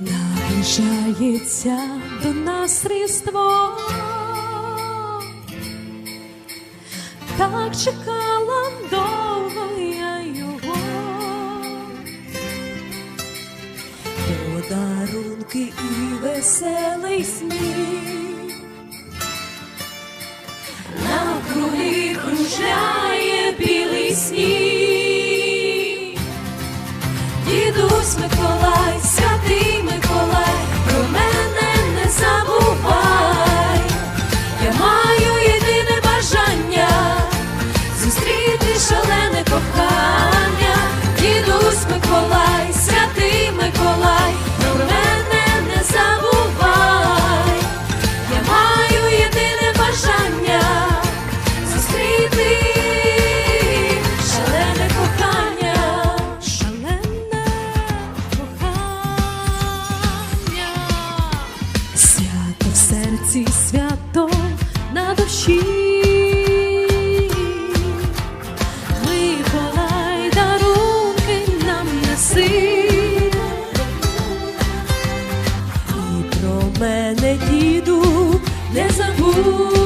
Наближається до нас Різдво, так чекала довго я його, подарунки і веселий сміх, мене, діду, не забудь,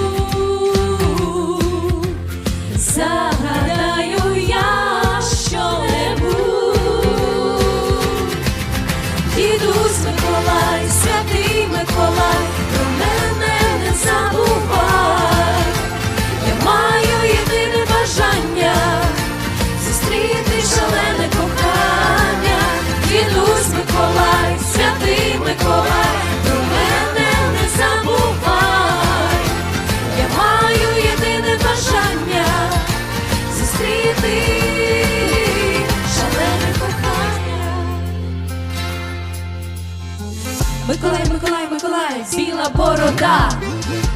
Миколай, Миколай, Миколай, біла борода.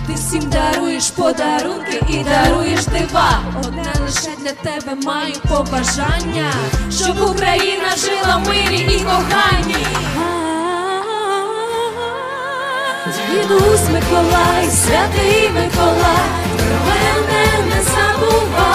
Ти всім даруєш подарунки і даруєш дива. Одне лише для тебе маю побажання, щоб Україна жила в мирі і коханні. Дідусь Миколай, святий Миколай, про мене не забувай.